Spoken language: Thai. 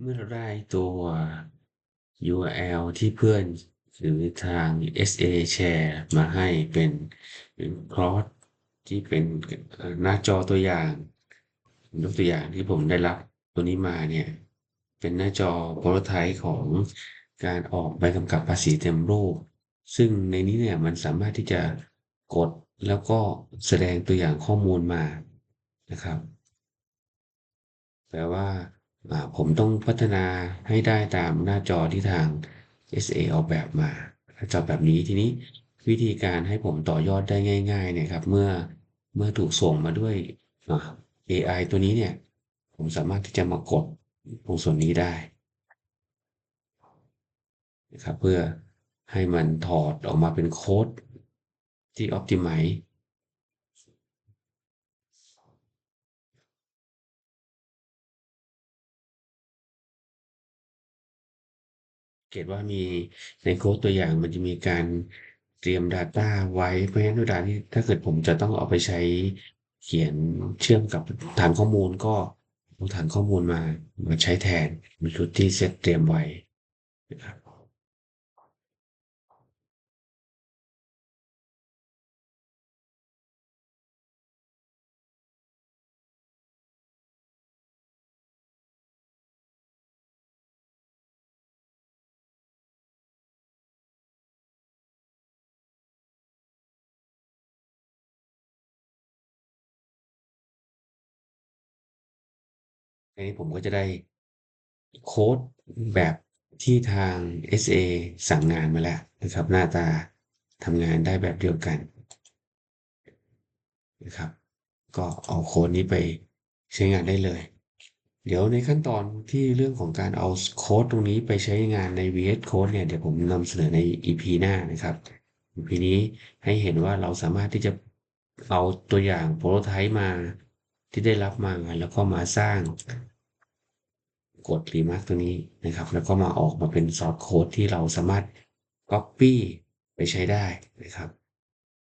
เมื่อเราได้ตัว URL ที่เพื่อนหรือทาง SA แชร์มาให้เป็นคลอสที่เป็นหน้าจอตัวอย่างยกตัวอย่างที่ผมได้รับตัวนี้มาเนี่ย เป็นหน้าจอโปรไทป์ของการออกใบกำกับภาษีเต็มรูป ซึ่งในนี้เนี่ยมันสามารถที่จะกดแล้วก็แสดงตัวอย่างข้อมูลมานะครับ แปลว่า ผมต้องพัฒนาให้ได้ตามหน้าจอที่ทาง SA ออกแบบมาหน้าจอแบบนี้ทีนี้วิธีการให้ผมต่อยอดได้ง่ายๆเนี่ยครับเมื่อเมื่อถูกส่งมาด้วย AI ตัวนี้เนี่ย ผมสามารถที่จะมากดตรงส่วนนี้ได้นะครับเพื่อให้มันถอดออกมาเป็นโค้ดที่ Optimize เก ตว่ามีในโค้ดตัวอย่างมันจะมีการเตรียม Data ไว้ เพราะฉะนั้นเวลาที่ถ้าเกิดผมจะต้องเอาไปใช้เขียนเชื่อมกับฐานข้อมูลก็เอาฐานข้อมูลมามาใช้แทนมีชุดที่เซตเตรียมไว้นะครับ อันนี้ผมก็จะได้โค้ดแบบที่ทาง SA สั่งงานมาแล้วนะครับ หน้าตาทำงานได้แบบเดียวกันนะครับ ก็เอาโค้ดนี้ไปใช้งานได้เลย เดี๋ยวในขั้นตอนที่เรื่องของการเอาโค้ดตรงนี้ไปใช้งานใน VS Code เนี่ยเดี๋ยวผมนำเสนอใน EP หน้านะครับ EP นี้ให้เห็นว่าเราสามารถที่จะเอาตัวอย่างโปรโตไทป์มาที่ได้รับมาแล้วก็มาสร้าง กดรีมาร์กตัวนี้นะครับ แล้วก็มาออกมาเป็นซอสโค้ดที่เราสามารถ Copy ไปใช้ได้นะครับ